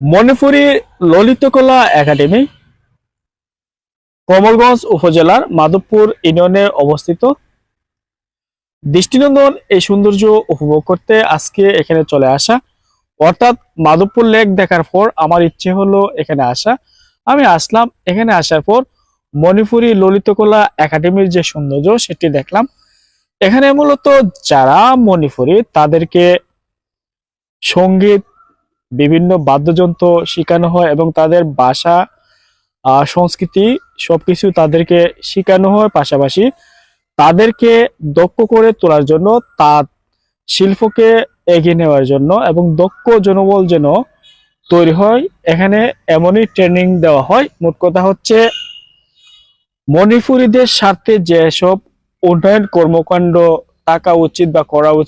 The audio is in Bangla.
মণিপুরী ললিতকলা একাডেমি, কমলগঞ্জ উপজেলার মাধবপুর ইউনিয়নে অবস্থিত। দৃষ্টিনন্দন এই সৌন্দর্য উপভোগ করতে আজকে এখানে চলে আসা। অর্থাৎ মাধবপুর লেক দেখার পর আমার ইচ্ছে হলো এখানে আসা। আমি আসলাম, এখানে আসার পর মণিপুরী ললিতকলা একাডেমির যে সৌন্দর্য সেটি দেখলাম। এখানে মূলত যারা মণিপুরী তাদেরকে সংগীত বিভিন্ন বাদ্যযন্ত্র শেখানো হয় এবং তাদের ভাষা সংস্কৃতি সবকিছু তাদেরকে শেখানো হয় পাশাপাশি তাদেরকে দক্ষ করে তোলার জন্য তার শিল্পকে এগিয়ে নেওয়ার জন্য এবং দক্ষ জনবল যেন তৈরি হয়, এখানে এমনই ট্রেনিং দেওয়া হয়। মোট কথা হচ্ছে, মণিপুরীদের স্বার্থে যেসব উন্নয়ন কর্মকাণ্ড থাকা উচিত বা করা উচিত